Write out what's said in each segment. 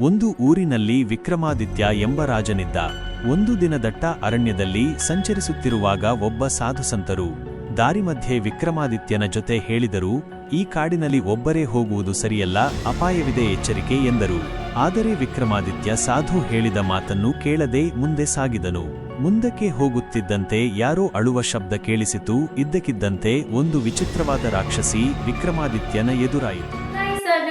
ಒಂದು ಊರಿನಲ್ಲಿ ವಿಕ್ರಮಾದಿತ್ಯ ಎಂಬ ರಾಜನಿದ್ದ ಒಂದು ದಿನ ದಟ್ಟ ಅರಣ್ಯದಲ್ಲಿ ಸಂಚರಿಸುತ್ತಿರುವಾಗ ಒಬ್ಬ ಸಾಧುಸಂತರು ದಾರಿ ಮಧ್ಯೆ ವಿಕ್ರಮಾದಿತ್ಯನ ಜೊತೆ ಹೇಳಿದರು, ಈ ಕಾಡಿನಲ್ಲಿ ಒಬ್ಬರೇ ಹೋಗುವುದು ಸರಿಯಲ್ಲ, ಅಪಾಯವಿದೆ ಎಚ್ಚರಿಕೆ ಎಂದರು. ಆದರೆ ವಿಕ್ರಮಾದಿತ್ಯ ಸಾಧು ಹೇಳಿದ ಮಾತನ್ನು ಕೇಳದೆ ಮುಂದೆ ಸಾಗಿದನು. ಮುಂದಕ್ಕೆ ಹೋಗುತ್ತಿದ್ದಂತೆ ಯಾರೋ ಅಳುವ ಶಬ್ದ ಕೇಳಿಸಿತು, ಇದ್ದಕ್ಕಿದ್ದಂತೆ ಒಂದು ವಿಚಿತ್ರವಾದ ರಾಕ್ಷಸಿ ವಿಕ್ರಮಾದಿತ್ಯನ ಎದುರಾಯಿತು.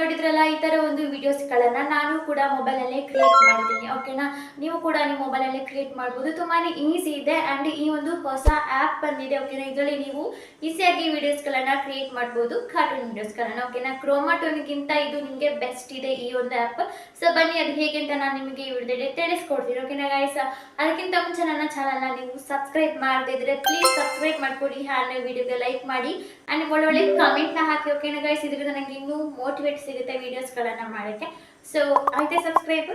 ನೋಡಿದ್ರಲ್ಲ, ಈ ಥರ ಒಂದು ವಿಡಿಯೋಸ್ಗಳನ್ನು ನಾನು ಕೂಡ ಮೊಬೈಲಲ್ಲೇ ಕ್ರಿಯೇಟ್ ಮಾಡಿದ್ದೀನಿ ಓಕೆನಾ ನೀವು ಕೂಡ ನಿಮ್ಮ ಮೊಬೈಲಲ್ಲೇ ಕ್ರಿಯೇಟ್ ಮಾಡ್ಬೋದು. ತುಂಬಾ ಈಸಿ ಇದೆ ಆ್ಯಂಡ್ ಈ ಒಂದು ಹೊಸ ಆ್ಯಪ್ ಬಂದಿದೆ ಓಕೆನಾ ಇದರಲ್ಲಿ ನೀವು ಈಸಿಯಾಗಿ ವಿಡಿಯೋಸ್ಗಳನ್ನು ಕ್ರಿಯೇಟ್ ಮಾಡ್ಬೋದು ಕಾರ್ಟೂನ್ ವಿಡಿಯೋಸ್ಗಳನ್ನು ಓಕೆನಾ ಕ್ರೋಮಾಟೋನ್ಗಿಂತ ಇದು ನಿಮಗೆ ಬೆಸ್ಟ್ ಇದೆ ಈ ಒಂದು ಆ್ಯಪ್ ಸೊ ಬನ್ನಿ, ಅದು ಹೇಗೆ ಅಂತ ನಾನು ನಿಮಗೆ ಈ ವಿಡಿಯೋದಲ್ಲಿ ತಿಳಿಸ್ಕೊಡ್ತೀನಿ ಓಕೆನಾ ಗೈಸ್ ಅದಕ್ಕಿಂತ ಮುಂಚೆ ನನ್ನ ಚಾನಲ್ನ ನೀವು ಸಬ್ಸ್ಕ್ರೈಬ್ ಮಾಡದೇ ಇದ್ರೆ ಪ್ಲೀಸ್ ಸಬ್ಸ್ಕ್ರೈಬ್ ಮಾಡ್ಕೊಡಿ, ಹಾಗೆ ವಿಡಿಯೋಗೆ ಲೈಕ್ ಮಾಡಿ ಆ್ಯಂಡ್ ಒಳ್ಳೊಳ್ಳೆ ಕಮೆಂಟ್ನ ಹಾಕಿ ಓಕೆನಾ ಗೈಸ್ ಇದರಿಂದ ನನಗೆ ಇನ್ನೂ ಮೋಟಿವೇಟ್ ಸಿಗುತ್ತೆ. ವೀಡಿಯೋಸ್ಗಳನ್ನು ಮಾಡೋಕ್ಕೆ ಸೊ ಆಯ್ತಾ ಸಬ್ಸ್ಕ್ರೈಬ್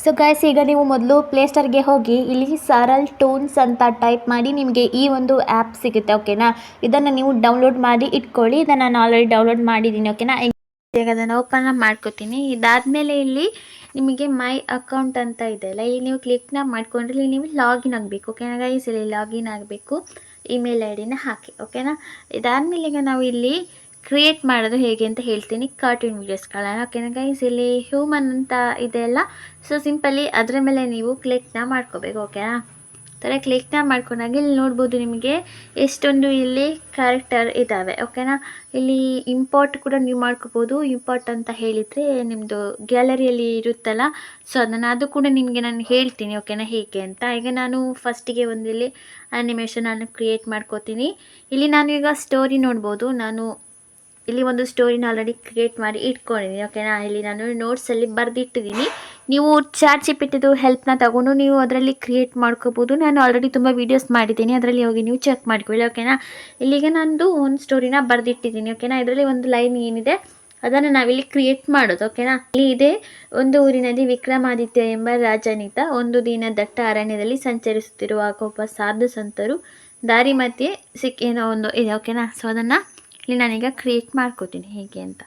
ಸೊ ಗೈಸ್ ಈಗ ನೀವು ಮೊದಲು ಪ್ಲೇಸ್ಟೋರ್ಗೆ ಹೋಗಿ, ಇಲ್ಲಿ ಸರಲ್ ಟೂನ್ಸ್ ಅಂತ ಟೈಪ್ ಮಾಡಿ ನಿಮಗೆ ಈ ಒಂದು ಆ್ಯಪ್ ಸಿಗುತ್ತೆ ಓಕೆನಾ ಇದನ್ನು ನೀವು ಡೌನ್ಲೋಡ್ ಮಾಡಿ ಇಟ್ಕೊಳ್ಳಿ. ಇದನ್ನು ನಾನು ಆಲ್ರೆಡಿ ಡೌನ್ಲೋಡ್ ಮಾಡಿದ್ದೀನಿ ಓಕೆನಾ ಈಗ ಅದನ್ನು ಓಪನ್ ಮಾಡ್ಕೋತೀನಿ. ಇದಾದಮೇಲೆ ಇಲ್ಲಿ ನಿಮಗೆ ಮೈ ಅಕೌಂಟ್ ಅಂತ ಇದೆ ಅಲ್ಲ, ಇಲ್ಲಿ ನೀವು ಕ್ಲಿಕ್ನ ಮಾಡ್ಕೊಂಡ್ರೆ ಇಲ್ಲಿ ನೀವು ಲಾಗಿನ್ ಆಗಬೇಕು ಓಕೆನಾ ಗೈಸ್ ಇಲ್ಲಿ ಲಾಗಿನ್ ಆಗಬೇಕು. ಇಮೇಲ್ ಐ ಡಿನ ಹಾಕಿ ಓಕೆನಾ ಇದಾದಮೇಲೆ ಈಗ ನಾವು ಇಲ್ಲಿ ಕ್ರಿಯೇಟ್ ಮಾಡೋದು ಹೇಗೆ ಅಂತ ಹೇಳ್ತೀನಿ ಕಾರ್ಟೂನ್ ವೀಡಿಯೋಸ್ಗಳನ್ನ ಓಕೆನಾ ಗೈಸ್ ಇಲ್ಲಿ ಹ್ಯೂಮನ್ ಅಂತ ಇದೆ ಅಲ್ಲ? ಸೊ ಸಿಂಪಲಿ ಅದರ ಮೇಲೆ ನೀವು ಕ್ಲಿಕ್ನ ಮಾಡ್ಕೋಬೇಕು ಓಕೆನಾ ಥರ ಕ್ಲಿಕ್ನ ಮಾಡ್ಕೊಂಡಾಗ ಇಲ್ಲಿ ನೋಡ್ಬೋದು ನಿಮಗೆ ಎಷ್ಟೊಂದು ಇಲ್ಲಿ ಕ್ಯಾರೆಕ್ಟರ್ ಇದ್ದಾವೆ ಓಕೆನಾ ಇಲ್ಲಿ ಇಂಪೋರ್ಟ್ ಕೂಡ ನೀವು ಮಾಡ್ಕೋಬೋದು. ಇಂಪೋರ್ಟ್ ಅಂತ ಹೇಳಿದರೆ ನಿಮ್ಮದು ಗ್ಯಾಲರಿಯಲ್ಲಿ ಇರುತ್ತಲ್ಲ? ಸೊ ಅದನ್ನು ಅದು ಕೂಡ ನಿಮಗೆ ನಾನು ಹೇಳ್ತೀನಿ ಓಕೆನಾ ಹೇಗೆ ಅಂತ. ಈಗ ನಾನು ಫಸ್ಟಿಗೆ ಒಂದು ಇಲ್ಲಿ ಆ್ಯನಿಮೇಷನ್ ಅನ್ನು ಕ್ರಿಯೇಟ್ ಮಾಡ್ಕೋತೀನಿ. ಇಲ್ಲಿ ನಾನು ಈಗ ಸ್ಟೋರಿ ನೋಡ್ಬೋದು. ನಾನು ಇಲ್ಲಿ ಒಂದು ಸ್ಟೋರಿನ ಆಲ್ರೆಡಿ ಕ್ರಿಯೇಟ್ ಮಾಡಿ ಇಟ್ಕೊಂಡಿದ್ದೀನಿ ಓಕೆನಾ ಇಲ್ಲಿ ನಾನು ನೋಟ್ಸಲ್ಲಿ ಬರೆದಿಟ್ಟಿದ್ದೀನಿ ನೀವು ಚಾಟ್ ಇಟ್ಟಿದ್ದು ಹೆಲ್ಪ್ನ ತಗೊಂಡು ನೀವು ಅದರಲ್ಲಿ ಕ್ರಿಯೇಟ್ ಮಾಡ್ಕೋಬೋದು. ನಾನು ಆಲ್ರೆಡಿ ತುಂಬ ವೀಡಿಯೋಸ್ ಮಾಡಿದ್ದೀನಿ ಅದರಲ್ಲಿ ಹೋಗಿ ನೀವು ಚೆಕ್ ಮಾಡ್ಕೊಳ್ಳಿ ಓಕೆನಾ ಇಲ್ಲಿಗೆ ನಂದು ಒಂದು ಸ್ಟೋರಿನ ಬರೆದಿಟ್ಟಿದ್ದೀನಿ ಓಕೆನಾ ಇದರಲ್ಲಿ ಒಂದು ಲೈನ್ ಏನಿದೆ, ಅದನ್ನು ನಾವಿಲ್ಲಿ ಕ್ರಿಯೇಟ್ ಮಾಡೋದು ಓಕೆನಾ ಇಲ್ಲಿ ಇದೆ, ಒಂದು ಊರಿನಲ್ಲಿ ವಿಕ್ರಮಾದಿತ್ಯ ಎಂಬ ರಾಜನೀತ ಒಂದು ದಿನ ದಟ್ಟ ಅರಣ್ಯದಲ್ಲಿ ಸಂಚರಿಸುತ್ತಿರುವ ಒಬ್ಬ ಸಾಧು ಸಂತರು ದಾರಿ ಮಧ್ಯೆ ಸಿಕ್ಕೇನೋ ಒಂದು ಇದೆ ಓಕೆನಾ ಸೊ, ಅದನ್ನು ಇಲ್ಲಿ ನಾನೀಗ ಕ್ರಿಯೇಟ್ ಮಾಡ್ಕೋತೀನಿ ಹೇಗೆ ಅಂತ.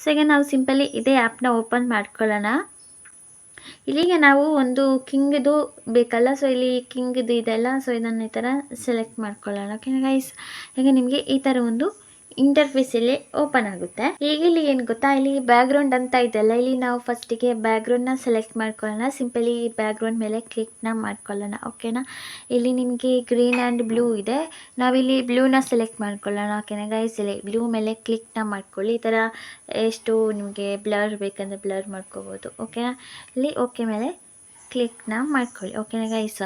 ಸೊ ಈಗ ನಾವು ಸಿಂಪಲಿ ಇದೇ ಆ್ಯಪ್ನ ಓಪನ್ ಮಾಡ್ಕೊಳ್ಳೋಣ. ಇಲ್ಲಿಗೆ ನಾವು ಒಂದು ಕಿಂಗ್ದು ಬೇಕಲ್ಲ ಸೊ ಇಲ್ಲಿ ಕಿಂಗ್ದು ಇದೆಲ್ಲ ಸೊ ಇದನ್ನು ಈ ಥರ ಸೆಲೆಕ್ಟ್ ಮಾಡ್ಕೊಳ್ಳೋಣ. ಓಕೆ ಗೈಸ್ ಈಗ ನಿಮಗೆ ಈ ಥರ ಒಂದು ಇಂಟರ್ಫೇಸ್ ಇಲ್ಲಿ ಓಪನ್ ಆಗುತ್ತೆ. ಈಗ ಇಲ್ಲಿ ಏನು ಗೊತ್ತಾ? ಇಲ್ಲಿ ಬ್ಯಾಕ್ಗ್ರೌಂಡ್ ಅಂತ ಇದೆಲ್ಲ ಇಲ್ಲಿ ನಾವು ಫಸ್ಟಿಗೆ ನ ಸೆಲೆಕ್ಟ್ ಮಾಡ್ಕೊಳ್ಳೋಣ. ಸಿಂಪಲಿ ಬ್ಯಾಕ್ಗ್ರೌಂಡ್ ಮೇಲೆ ಕ್ಲಿಕ್ನ ಮಾಡ್ಕೊಳ್ಳೋಣ. ಓಕೆನಾ ಇಲ್ಲಿ ನಿಮಗೆ ಗ್ರೀನ್ ಅಂಡ್ ಬ್ಲೂ ಇದೆ. ನಾವಿಲ್ಲಿ ನ ಸೆಲೆಕ್ಟ್ ಮಾಡ್ಕೊಳ್ಳೋಣ. ಓಕೆನಾ ಗೈಸ್ ಇಲ್ಲಿ ಬ್ಲೂ ಮೇಲೆ ಕ್ಲಿಕ್ನ ಮಾಡ್ಕೊಳ್ಳಿ. ಈ ತರ ಎಷ್ಟು ನಿಮಗೆ ಬ್ಲರ್ ಬೇಕಂದ್ರೆ ಬ್ಲರ್ ಮಾಡ್ಕೋಬಹುದು ಓಕೆನಾ ಇಲ್ಲಿ ಓಕೆ ಮೇಲೆ ಕ್ಲಿಕ್ನ ಮಾಡ್ಕೊಳ್ಳಿ. ಓಕೆನಾ ಗೈಸ್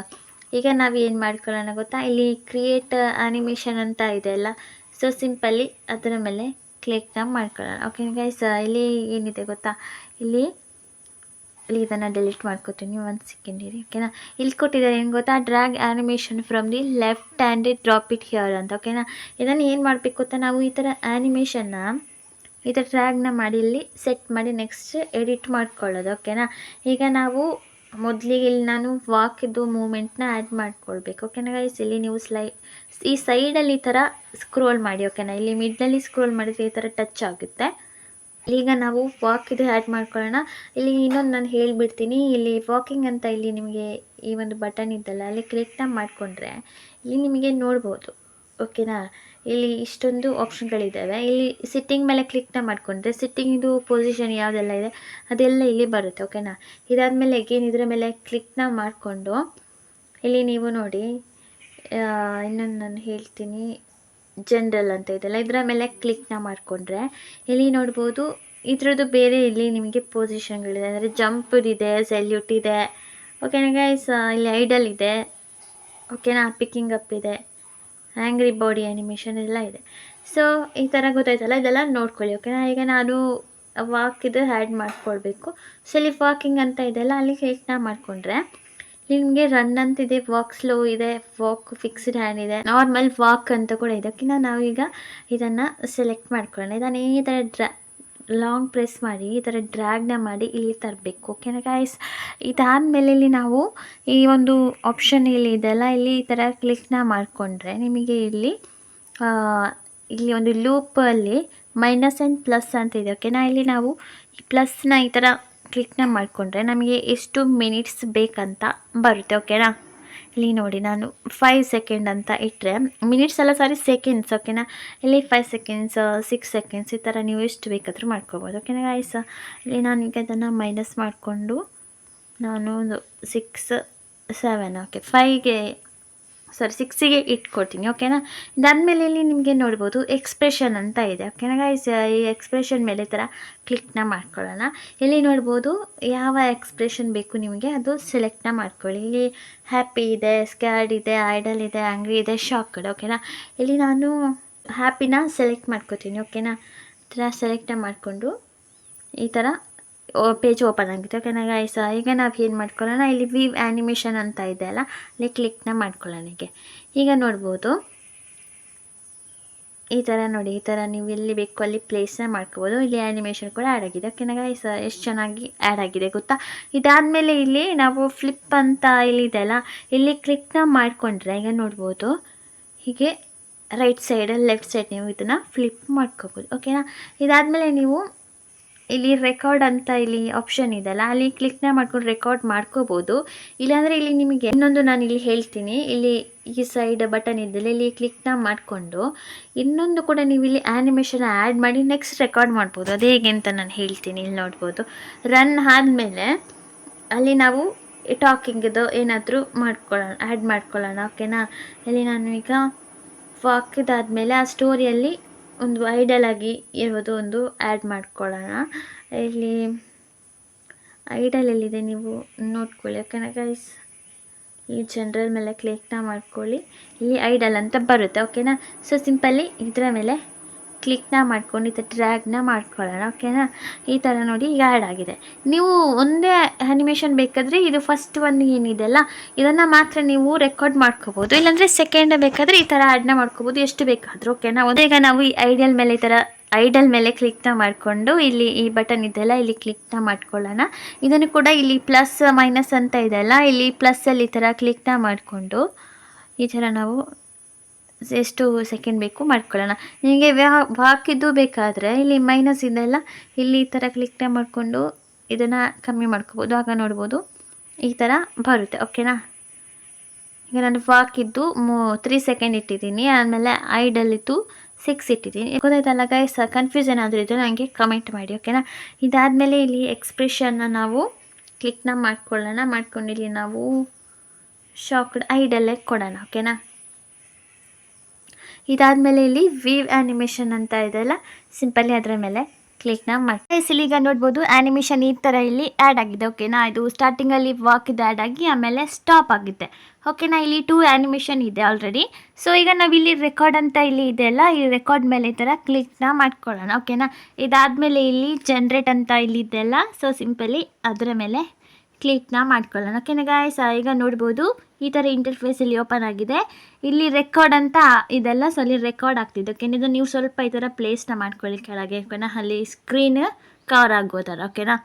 ಈಗ ನಾವು ಏನು ಮಾಡ್ಕೊಳ್ಳೋಣ ಗೊತ್ತಾ? ಇಲ್ಲಿ ಕ್ರಿಯೇಟ್ ಆನಿಮೇಷನ್ ಅಂತ ಇದೆ ಅಲ್ಲ. ಸೊ ಸಿಂಪಲ್ಲಿ ಅದರ ಮೇಲೆ ಕ್ಲಿಕ್ನ ಮಾಡ್ಕೊಳ್ಳೋಣ. ಓಕೆ ಗೈಸ್ ಇಲ್ಲಿ ಏನಿದೆ ಗೊತ್ತಾ? ಇಲ್ಲಿ ಇಲ್ಲಿ ಇದನ್ನು ಡಿಲೀಟ್ ಮಾಡ್ಕೋತೀನಿ. ಒಂದು ಸೆಕೆಂಡ್ ಇರಿ ಓಕೆನಾ ಇಲ್ಲಿ ಕೊಟ್ಟಿದ್ದಾರೆ ಏನು ಗೊತ್ತಾ? Drag animation from the left hand drop it here ಅಂತ ಓಕೆನಾ ಇದನ್ನು ಏನು ಮಾಡಬೇಕು ಗೊತ್ತಾ? ನಾವು ಈ ಥರ ಆ್ಯನಿಮೇಷನ್ನ ಈ ಥರ ಡ್ರ್ಯಾಗ್ನ ಮಾಡಿ ಇಲ್ಲಿ ಸೆಟ್ ಮಾಡಿ ನೆಕ್ಸ್ಟ್ ಎಡಿಟ್ ಮಾಡ್ಕೊಳ್ಳೋದು ಓಕೆನಾ ಈಗ ನಾವು ಮೊದಲಿಗೆ ಇಲ್ಲಿ ನಾನು ವಾಕಿದ್ದು ಮೂಮೆಂಟ್ನ ಆ್ಯಡ್ ಮಾಡ್ಕೊಳ್ಬೇಕು. ಓಕೆನಾ ಗೈಸ್ ಇಲ್ಲಿ ನೀವು ಸ್ಲೈ ಈ ಸೈಡಲ್ಲಿ ಈ ಥರ ಸ್ಕ್ರೋಲ್ ಮಾಡಿ ಓಕೆನಾ ಇಲ್ಲಿ ಮಿಡ್ಲಲ್ಲಿ ಸ್ಕ್ರೋಲ್ ಮಾಡಿದರೆ ಈ ಥರ ಟಚ್ ಆಗುತ್ತೆ. ಈಗ ನಾವು ವಾಕಿದು ಆ್ಯಡ್ ಮಾಡ್ಕೊಳ್ಳೋಣ. ಇಲ್ಲಿ ಇನ್ನೊಂದು ನಾನು ಹೇಳಿಬಿಡ್ತೀನಿ. ಇಲ್ಲಿ ವಾಕಿಂಗ್ ಅಂತ ಇಲ್ಲಿ ನಿಮಗೆ ಈ ಒಂದು ಬಟನ್ ಇದ್ದಲ್ಲ, ಅಲ್ಲಿ ಕ್ಲಿಕ್ನ ಮಾಡಿಕೊಂಡ್ರೆ, ಇಲ್ಲಿ ನಿಮಗೆ ನೋಡ್ಬೋದು. ಓಕೆನಾ ಇಲ್ಲಿ ಇಷ್ಟೊಂದು ಆಪ್ಷನ್ಗಳಿದ್ದಾವೆ ಇಲ್ಲಿ ಸಿಟ್ಟಿಂಗ್ ಮೇಲೆ ಕ್ಲಿಕ್ನ ಮಾಡಿಕೊಂಡ್ರೆ ಸಿಟ್ಟಿಂಗಿಂದು ಪೊಸಿಷನ್ ಯಾವುದೆಲ್ಲ ಇದೆ, ಅದೆಲ್ಲ ಇಲ್ಲಿ ಬರುತ್ತೆ ಓಕೆನಾ ಇದಾದಮೇಲೆ ಅಗೇನ್ ಇದರ ಮೇಲೆ ಕ್ಲಿಕ್ನ ಮಾಡಿಕೊಂಡು, ಇಲ್ಲಿ ನೀವು ನೋಡಿ ಇನ್ನೊಂದು ನಾನು ಹೇಳ್ತೀನಿ ಜನ್ರಲ್ ಅಂತ ಇದೆಲ್ಲ, ಇದರ ಮೇಲೆ ಕ್ಲಿಕ್ನ ಮಾಡಿಕೊಂಡ್ರೆ, ಇಲ್ಲಿ ನೋಡ್ಬೋದು, ಇದರದ್ದು ಬೇರೆ ಇಲ್ಲಿ ನಿಮಗೆ ಪೊಸಿಷನ್ಗಳಿದೆ ಅಂದರೆ ಜಂಪ್ ಇದೆ ಸೆಲ್ಯೂಟ್ ಇದೆ ಓಕೆನಾ ಗೈಸ್ ಇಲ್ಲಿ ಐಡಲ್ ಇದೆ ಓಕೆನಾ ಪಿಕ್ಕಿಂಗ್ ಅಪ್ ಇದೆ. ಆ್ಯಂಗ್ರಿ ಬಾಡಿ ಆ್ಯನಿಮೇಷನ್ ಎಲ್ಲ ಇದೆ. ಸೊ ಈ ಥರ ಗೊತ್ತಾಯ್ತಲ್ಲ? ಇದೆಲ್ಲ ನೋಡ್ಕೊಳ್ಳಿ ಓಕೆನಾ ಈಗ ನಾನು ವಾಕಿದು ಆ್ಯಡ್ ಮಾಡ್ಕೊಳ್ಬೇಕು. ಸೊ ಇಲ್ಲಿ ವಾಕಿಂಗ್ ಅಂತ ಇದೆಲ್ಲ ಅಲ್ಲಿ ಕ್ಲಿಕ್ನ ಮಾಡಿಕೊಂಡ್ರೆ, ನಿಮಗೆ ರನ್ ಅಂತಿದೆ ವಾಕ್ ಸ್ಲೋ ಇದೆ ವಾಕ್ ಫಿಕ್ಸ್ಡ್ ಹ್ಯಾಂಡ್ ಇದೆ ನಾರ್ಮಲ್ ವಾಕ್ ಅಂತ ಕೂಡ ಇದೆ ಓಕೆನಾ ನಾವೀಗ ಇದನ್ನು ಸೆಲೆಕ್ಟ್ ಮಾಡ್ಕೊಳ್ಳೋಣ. ಇದನ್ನು ಈ ಥರ ಡ್ರಾ ಲಾಂಗ್ ಪ್ರೆಸ್ ಮಾಡಿ, ಈ ಥರ ಡ್ರ್ಯಾಗ್ನ ಮಾಡಿ ಇಲ್ಲಿ ತರಬೇಕು. ಓಕೆನಾ ಗಾಯ್ಸ್ ಇದಾದಮೇಲೆ ಇಲ್ಲಿ ನಾವು ಈ ಒಂದು ಆಪ್ಷನ್ ಇಲ್ಲಿ ಇದೆಲ್ಲ ಇಲ್ಲಿ ಈ ಥರ ಕ್ಲಿಕ್ನ ಮಾಡಿಕೊಂಡ್ರೆ ನಿಮಗೆ ಇಲ್ಲಿ ಇಲ್ಲಿ ಒಂದು ಲೂಪಲ್ಲಿ ಮೈನಸ್ ಆ್ಯಂಡ್ ಪ್ಲಸ್ ಅಂತ ಇದೆ. ಓಕೆನಾ ಇಲ್ಲಿ ನಾವು ಈ ಪ್ಲಸ್ನ ಈ ಥರ ಕ್ಲಿಕ್ನ ಮಾಡಿಕೊಂಡ್ರೆ ನಮಗೆ ಎಷ್ಟು ಮಿನಿಟ್ಸ್ ಬೇಕಂತ ಬರುತ್ತೆ. ಓಕೆನಾ ಇಲ್ಲಿ ನೋಡಿ, ನಾನು ಫೈವ್ ಸೆಕೆಂಡ್ ಅಂತ ಇಟ್ಟರೆ ಮಿನಿಟ್ಸ್ ಎಲ್ಲ ಸಾರಿ ಸೆಕೆಂಡ್ಸ್ ಓಕೆನಾ ಇಲ್ಲಿ ಫೈವ್ ಸೆಕೆಂಡ್ಸ್ ಸಿಕ್ಸ್ ಸೆಕೆಂಡ್ಸ್ ಈ ಥರ ನೀವು ಎಷ್ಟು ಬೇಕಾದರೂ ಮಾಡ್ಕೋಬೋದು ಓಕೆನಾ ಗಾಯ್ಸ್ ಇಲ್ಲಿ ನಾನು ಈಗ ಇದನ್ನು ಮೈನಸ್ ಮಾಡಿಕೊಂಡು, ನಾನು ಒಂದು ಸಿಕ್ಸ್ ಸೆವೆನ್ ಓಕೆ ಫೈವ್ಗೆ ಸಾರಿ ಸಿಕ್ಸಿಗೆ ಇಟ್ಕೊಡ್ತೀನಿ ಓಕೆನಾ ಇದಾದಮೇಲೆ ಇಲ್ಲಿ ನಿಮಗೆ ನೋಡ್ಬೋದು ಎಕ್ಸ್ಪ್ರೆಷನ್ ಅಂತ ಇದೆ ಓಕೆನಾ ಈ ಎಕ್ಸ್ಪ್ರೆಷನ್ ಮೇಲೆ ಥರ ಕ್ಲಿಕ್ನ ಮಾಡ್ಕೊಳ್ಳೋಣ. ಇಲ್ಲಿ ನೋಡ್ಬೋದು ಯಾವ ಎಕ್ಸ್ಪ್ರೆಷನ್ ಬೇಕು ನಿಮಗೆ, ಅದು ಸೆಲೆಕ್ಟ್ನ ಮಾಡ್ಕೊಳ್ಳಿ. ಇಲ್ಲಿ ಹ್ಯಾಪಿ ಇದೆ ಸ್ಕ್ಯಾಡ್ ಇದೆ ಐಡಲ್ ಇದೆ ಆಂಗ್ರಿ ಇದೆ ಶಾಕ್ಡ್ ಓಕೆನಾ ಇಲ್ಲಿ ನಾನು ಹ್ಯಾಪಿನ ಸೆಲೆಕ್ಟ್ ಮಾಡ್ಕೋತೀನಿ ಓಕೆನಾ ಈ ಥರ ಸೆಲೆಕ್ಟ ಮಾಡಿಕೊಂಡು ಈ ಥರ ಪೇಜ್ ಓಪನ್ ಆಗುತ್ತೆ. ಓಕೆನಾ ಗೈಸ್ ಈಗ ನಾವು ಏನು ಮಾಡ್ಕೊಳ್ಳೋಣ? ಇಲ್ಲಿ ವಿ ಆ್ಯನಿಮೇಷನ್ ಅಂತ ಇದೆ ಅಲ್ಲ? ಅಲ್ಲಿ ಕ್ಲಿಕ್ನ ಮಾಡ್ಕೊಳ್ಳೋಣ ಈಗ. ನೋಡ್ಬೋದು. ಈ ಥರ ನೋಡಿ, ಈ ಥರ ನೀವು ಎಲ್ಲಿ ಬೇಕು ಅಲ್ಲಿ ಪ್ಲೇಸ್ನ ಮಾಡ್ಕೋಬೋದು. ಇಲ್ಲಿ ಆ್ಯನಿಮೇಷನ್ ಕೂಡ ಆ್ಯಡ್ ಆಗಿದೆ. ಓಕೆನಾ ಗೈಸ್ ಎಷ್ಟು ಚೆನ್ನಾಗಿ ಆ್ಯಡ್ ಆಗಿದೆ ಗೊತ್ತಾ? ಇದಾದಮೇಲೆ ಇಲ್ಲಿ ನಾವು ಫ್ಲಿಪ್ ಅಂತ ಇಲ್ಲಿ ಇದೆ ಅಲ್ಲ? ಇಲ್ಲಿ ಕ್ಲಿಕ್ನ ಮಾಡಿಕೊಂಡ್ರೆ, ಈಗ ನೋಡ್ಬೋದು. ಹೀಗೆ ರೈಟ್ ಸೈಡ್ ಲೆಫ್ಟ್ ಸೈಡ್ ನೀವು ಇದನ್ನು ಫ್ಲಿಪ್ ಮಾಡ್ಕೋಬೋದು. ಓಕೆನಾ ಇದಾದಮೇಲೆ ನೀವು ಇಲ್ಲಿ ರೆಕಾರ್ಡ್ ಅಂತ ಇಲ್ಲಿ ಆಪ್ಷನ್ ಇದೆಲ್ಲ ಅಲ್ಲಿ ಕ್ಲಿಕ್ನ ಮಾಡ್ಕೊಂಡು ರೆಕಾರ್ಡ್ ಮಾಡ್ಕೋಬೋದು. ಇಲ್ಲಾಂದರೆ ಇಲ್ಲಿ ನಿಮಗೆ ಇನ್ನೊಂದು ನಾನು ಇಲ್ಲಿ ಹೇಳ್ತೀನಿ. ಇಲ್ಲಿ ಈ ಸೈಡ್ ಬಟನ್ ಇದ್ದಲ್ಲಿ ಇಲ್ಲಿ ಕ್ಲಿಕ್ನ ಮಾಡಿಕೊಂಡು ಇನ್ನೊಂದು ಕೂಡ ನೀವು ಇಲ್ಲಿ ಆ್ಯನಿಮೇಷನ್ ಆ್ಯಡ್ ಮಾಡಿ ನೆಕ್ಸ್ಟ್ ರೆಕಾರ್ಡ್ ಮಾಡ್ಬೋದು. ಅದು ಹೇಗೆ ಅಂತ ನಾನು ಹೇಳ್ತೀನಿ, ಇಲ್ಲಿ ನೋಡ್ಬೋದು. ರನ್ ಆದಮೇಲೆ ಅಲ್ಲಿ ನಾವು ಟಾಕಿಂಗ್ದು ಏನಾದರೂ ಮಾಡ್ಕೊಳ್ಳೋಣ ಆ್ಯಡ್ ಮಾಡ್ಕೊಳ್ಳೋಣ ಓಕೆನಾ ಇಲ್ಲಿ ನಾನು ಈಗ ವಾಕಿದಾದಮೇಲೆ ಆ ಸ್ಟೋರಿಯಲ್ಲಿ ಒಂದು ಐಡಲ್ ಆಗಿ ಇರೋದು ಒಂದು ಆ್ಯಡ್ ಮಾಡ್ಕೊಳ್ಳೋಣ. ಇಲ್ಲಿ ಐಡಲ್ ಎಲ್ಲಿದೆ ನೀವು ನೋಡ್ಕೊಳ್ಳಿ ಓಕೆನಾ ಗೈಸ್ ಈ ಜನರಲ್ ಮೇಲೆ ಕ್ಲಿಕ್ನ ಮಾಡ್ಕೊಳ್ಳಿ. ಇಲ್ಲಿ ಐಡಲ್ ಅಂತ ಬರುತ್ತೆ ಓಕೆನಾ ಸೊ ಸಿಂಪಲ್ಲಿ ಇದರ ಮೇಲೆ ಕ್ಲಿಕ್ನ ಮಾಡ್ಕೊಂಡು, ಈ ಥರ ಡ್ರ್ಯಾಗ್ನ ಮಾಡ್ಕೊಳ್ಳೋಣ ಓಕೆನಾ ಈ ಥರ ನೋಡಿ ಈಗ ಆ್ಯಡ್ ಆಗಿದೆ. ನೀವು ಒಂದೇ ಅನಿಮೇಷನ್ ಬೇಕಾದರೆ ಇದು ಫಸ್ಟ್ ಒನ್ ಏನಿದೆಯಲ್ಲ ಇದನ್ನು ಮಾತ್ರ ನೀವು ರೆಕಾರ್ಡ್ ಮಾಡ್ಕೋಬೋದು. ಇಲ್ಲಾಂದರೆ ಸೆಕೆಂಡ್ ಬೇಕಾದರೆ ಈ ಥರ ಆ್ಯಡ್ನ ಮಾಡ್ಕೋಬೋದು. ಎಷ್ಟು ಬೇಕಾದರೂ ಓಕೆನಾ ಒಂದು ಈಗ ನಾವು ಈ ಐಡಿಯಲ್ ಮೇಲೆ ಈ ಥರ ಐಡಲ್ ಮೇಲೆ ಕ್ಲಿಕ್ನ ಮಾಡಿಕೊಂಡು, ಇಲ್ಲಿ ಈ ಬಟನ್ ಇದೆಲ್ಲ ಇಲ್ಲಿ ಕ್ಲಿಕ್ನ ಮಾಡ್ಕೊಳ್ಳೋಣ. ಇದನ್ನು ಕೂಡ ಇಲ್ಲಿ ಪ್ಲಸ್ ಮೈನಸ್ ಅಂತ ಇದೆಯಲ್ಲ ಇಲ್ಲಿ ಪ್ಲಸ್ಸಲ್ಲಿ ಈ ಥರ ಕ್ಲಿಕ್ನ ಮಾಡಿಕೊಂಡು, ಈ ಥರ ನಾವು ಎಷ್ಟು ಸೆಕೆಂಡ್ ಬೇಕು ಮಾಡ್ಕೊಳ್ಳೋಣ. ನಿಮಗೆ ವ್ಯಾ ವಾಕಿದ್ದು ಬೇಕಾದರೆ ಇಲ್ಲಿ ಮೈನಸ್ ಇದೆಲ್ಲ ಇಲ್ಲಿ ಈ ಥರ ಕ್ಲಿಕ್ ಮಾಡಿಕೊಂಡು ಇದನ್ನು ಕಮ್ಮಿ ಮಾಡ್ಕೋಬೋದು, ಆಗ ನೋಡ್ಬೋದು. ಈ ಥರ ಬರುತ್ತೆ ಓಕೆನಾ ಈಗ ನಾನು ವಾಕಿದ್ದು ಮೂ ತ್ರೀ ಸೆಕೆಂಡ್ ಇಟ್ಟಿದ್ದೀನಿ ಆಮೇಲೆ ಐಡಲ್ಲಿದ್ದು ಸಿಕ್ಸ್ ಇಟ್ಟಿದ್ದೀನಿ. ಗೊತ್ತಾಯ್ತಲ್ಲ ಗೈಸ್ ಕನ್ಫ್ಯೂಷನ್ ಆದರೂ ಇದ್ದರೆ ನನಗೆ ಕಮೆಂಟ್ ಮಾಡಿ ಓಕೆನಾ ಇದಾದಮೇಲೆ ಇಲ್ಲಿ ಎಕ್ಸ್ಪ್ರೆಷನ್ನ ನಾವು ಕ್ಲಿಕ್ನ ಮಾಡ್ಕೊಳ್ಳೋಣ. ಮಾಡ್ಕೊಂಡು ಇಲ್ಲಿ ನಾವು ಶಾಕ್ಡ್ ಐಡಲ್ಲೇ ಕೊಡೋಣ ಓಕೆನಾ ಇದಾದಮೇಲೆ ಇಲ್ಲಿ ವೀವ್ ಆ್ಯನಿಮೇಷನ್ ಅಂತ ಇದೆಲ್ಲ ಸಿಂಪಲಿ ಅದರ ಮೇಲೆ ಕ್ಲಿಕ್ನ ಮಾಡಿ ಇಲ್ಲಿ ಈಗ ನೋಡ್ಬೋದು ಆ್ಯನಿಮೇಷನ್ ಈ ಥರ ಇಲ್ಲಿ ಆ್ಯಡ್ ಆಗಿದೆ ಓಕೆನಾ ಇದು ಸ್ಟಾರ್ಟಿಂಗಲ್ಲಿ ವಾಕಿದ್ದು ಆ್ಯಡ್ ಆಗಿ ಆಮೇಲೆ ಸ್ಟಾಪ್ ಆಗುತ್ತೆ. ಓಕೆನಾ ಇಲ್ಲಿ ಟೂ ಆ್ಯನಿಮೇಷನ್ ಇದೆ ಆಲ್ರೆಡಿ ಸೊ ಈಗ ನಾವು ಇಲ್ಲಿ ರೆಕಾರ್ಡ್ ಅಂತ ಇಲ್ಲಿ ಇದೆಯಲ್ಲ ಈ ರೆಕಾರ್ಡ್ ಮೇಲೆ ಈ ಥರ ಕ್ಲಿಕ್ನ ಮಾಡ್ಕೊಳ್ಳೋಣ ಓಕೆನಾ ಇದಾದಮೇಲೆ ಇಲ್ಲಿ ಜನ್ರೇಟ್ ಅಂತ ಇಲ್ಲಿ ಇದೆಯಲ್ಲ ಸೊ ಸಿಂಪಲಿ ಅದರ ಮೇಲೆ ಕ್ಲಿಕ್ನ ಮಾಡ್ಕೊಳ್ಳೋಣ. ಓಕೆನಾ ಗಾಯ್ಸ್ ಈಗ ನೋಡ್ಬೋದು ಈ ಥರ ಇಂಟರ್ಫೇಸ್ ಇಲ್ಲಿ ಓಪನ್ ಆಗಿದೆ. ಇಲ್ಲಿ ರೆಕಾರ್ಡ್ ಅಂತ ಇದೆಲ್ಲ ಸೊ ಅಲ್ಲಿ ರೆಕಾರ್ಡ್ ಆಗ್ತಿದೆ. ಓಕೆನಾ? ಇದು ನೀವು ಸ್ವಲ್ಪ ಈ ಥರ ಪ್ಲೇಸ್ನ ಮಾಡ್ಕೊಳ್ಳಿ ಕೆಳಗೆ. ಓಕೆನಾ? ಅಲ್ಲಿ ಸ್ಕ್ರೀನ್ ಕವರ್ ಆಗೋ ಥರ ಓಕೆನಾ?